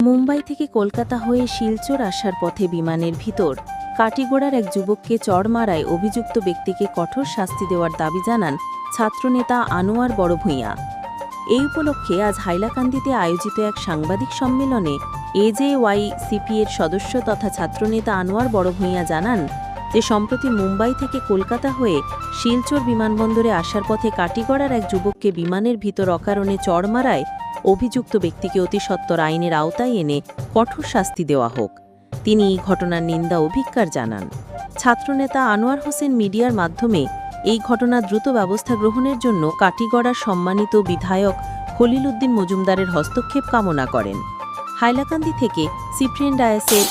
মুম্বাই থেকে কলকাতা হয়ে শিলচর আসার পথে বিমানের ভিতর, কাটিগোড়ার এক যুবককে চড় মারায় অভিযুক্ত ব্যক্তিকে কঠোর শাস্তি দেওয়ার দাবি জানান ছাত্রনেতা আনোয়ার বড় ভূঁইয়া এই উপলক্ষে আজ হাইলাকান্দিতে আয়োজিত এক সাংবাদিক সম্মেলনে এজেওয়াই সিপি এর সদস্য তথা ছাত্রনেতা আনোয়ার বড় ভূঁইয়া জানান যে, সম্প্রতি মুম্বাই থেকে কলকাতা হয়ে শিলচর বিমানবন্দরে আসার পথে কাটিগড়ার এক যুবককে বিমানের ভিতর অকারণে চড় মারায় অভিযুক্ত ব্যক্তিকে অতি আইনের আওতায় এনে কঠোর শাস্তি দেওয়া হোক। তিনি এই ঘটনার নিন্দা অভিজ্ঞার জানান। ছাত্রনেতা আনোয়ার হোসেন মিডিয়ার মাধ্যমে এই ঘটনা দ্রুত ব্যবস্থা গ্রহণের জন্য কাটিগড়ার সম্মানিত বিধায়ক খলিল উদ্দিন মজুমদারের হস্তক্ষেপ কামনা করেন। হাইলাকান্দি থেকে সিপ্রিয়েন ডায়াসের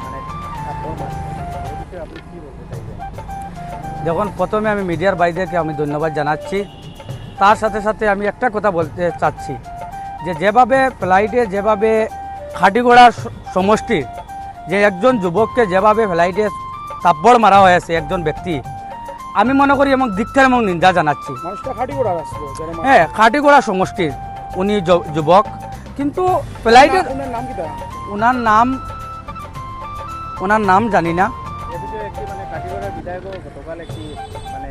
মানে মানে মানে আপনি কী যখন প্রথমে আমি মিডিয়ার ভাইদেরকে আমি ধন্যবাদ জানাচ্ছি তার সাথে সাথে আমি একটা কথা বলতে চাচ্ছি যে যেভাবে ফ্লাইটে যেভাবে খাটিগোড়ার সমষ্টির যে একজন যুবককে যেভাবে ফ্লাইটে তাপ্পড় মারা হয়েছে একজন ব্যক্তি আমি মনে করি এবং দীক্ষার এবং নিন্দা জানাচ্ছি। হ্যাঁ খাটিগোড়া সমষ্টির উনি যুবক। কিন্তু ফ্লাইটে ওনার নাম ওনার নাম জানি না। একটি মানে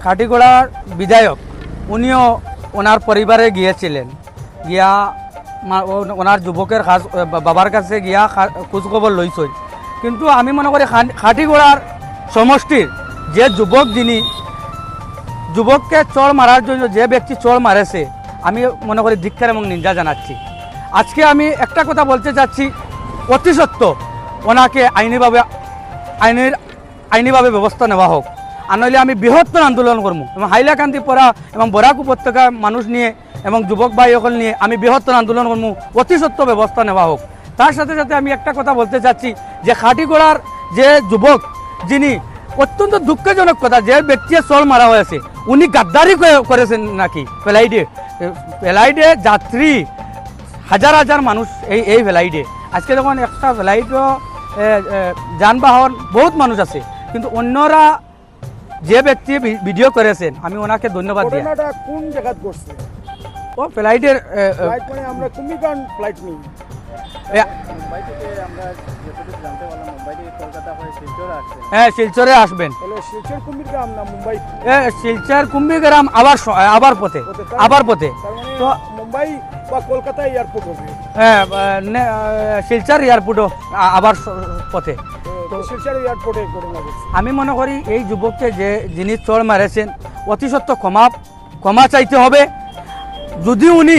খাটিগোড়ার বিধায়ক, উনিও ওনার পরিবারে গিয়েছিলেন। গিয়া ওনার যুবকের বা- বাবার কাছে গিয়া খোঁজখবর লইছই কিন্তু আমি মনে করি খাটিগোড়ার সমষ্টির যে যুবক যিনি যুবককে চড় মারার জন্য যে ব্যক্তি চড় মারেছে আমি মনে করি ধিক্ষার এবং নিন্দা জানাচ্ছি। আজকে আমি একটা কথা বলতে চাচ্ছি অতি সত্য। ওনাকে আইনিভাবে, আইনের, আইনিভাবে ব্যবস্থা নেওয়া হোক। আর নইলে আমি বৃহত্তর আন্দোলন করব এবং হাইলাকান্দি পড়া এবং বরাক উপত্যকার মানুষ নিয়ে এবং যুবক ভাই সকল নিয়ে আমি বৃহত্তর আন্দোলন করব অতি সত্য ব্যবস্থা নেওয়া হোক। তার সাথে সাথে আমি একটা কথা বলতে চাচ্ছি যে খাটিগোড়ার যে যুবক, যিনি অত্যন্ত দুঃখজনক কথা, যে ব্যক্তি চল মারা হয়েছে, উনি গাদ্দারি করেছেন নাকি? ফ্লাইটে ফ্লাইটে যাত্রী, হাজার হাজার মানুষ এই এই ফ্লাইটে আজকে যখন একটা ফ্লাইটও এ, এ, যানবাহন বহুত মানুষ আছে। কিন্তু অন্যরা যে ব্যক্তি ভিডিও করেছেন আমি ওনাকে ধন্যবাদ দিই কোন জায়গাত ঘটছে? ও ফ্লাইটের মানে আমরা ফ্লাইট নিই। হয়ে শিলচর হ্যাঁ আসবেন শিলচর কুম্ভিগ্রাম আবার আবার পথে আবার পথে। মানে তো মুম্বাই বা কলকাতা এয়ারপোর্ট হবে। শিলচর এয়ারপোর্টও আবার পথে। আমি মনে করি এই যুবককে যে যিনি চড় মারেছেন অতি সত্য ক্ষমা ক্ষমা চাইতে হবে। যদি উনি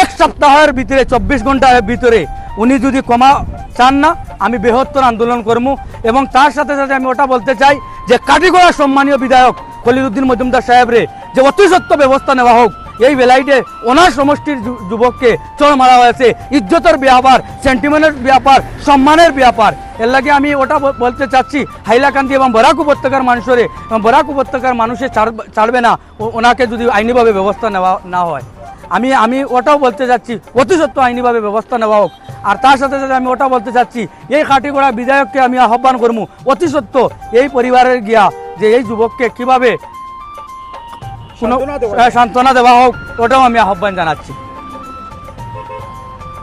এক সপ্তাহের ভিতরে চব্বিশ ঘণ্টার ভিতরে উনি যদি ক্ষমা চান না আমি বৃহত্তর আন্দোলন করব এবং তার সাথে সাথে আমি ওটা বলতে চাই যে কাটিগড়া সম্মানীয় বিধায়ক খলিলুদ্দিন মজুমদার সাহেবরে যে অতি সত্য ব্যবস্থা নেওয়া হোক এই বেলাইটে ওনার সমষ্টির যুবককে চড় মারা হয়েছে। ইজ্জতের ব্যাপার সেন্টিমেন্টের ব্যাপার, সম্মানের ব্যাপার। এর লাগে আমি ওটা বলতে চাচ্ছি, হাইলাকান্দি এবং বরাক উপত্যকার মানুষের, বরাক উপত্যকার মানুষের ছাড়- ছাড়বে না। ওনাকে যদি আইনিভাবে ব্যবস্থা নেওয়া না হয়। আমি আমি ওটাও বলতে চাচ্ছি অতি সত্য আইনিভাবে ব্যবস্থা নেওয়া হোক। আর তার সাথে সাথে আমি ওটা বলতে চাচ্ছি, এই খাটিগোড়া বিধায়ককে আমি আহ্বান করব অতি সত্য এই পরিবারের গিয়া যে এই যুবককে কীভাবে কোনো সান্ত্বনা দেওয়া হোক ওটাও আমি আহ্বান জানাচ্ছি।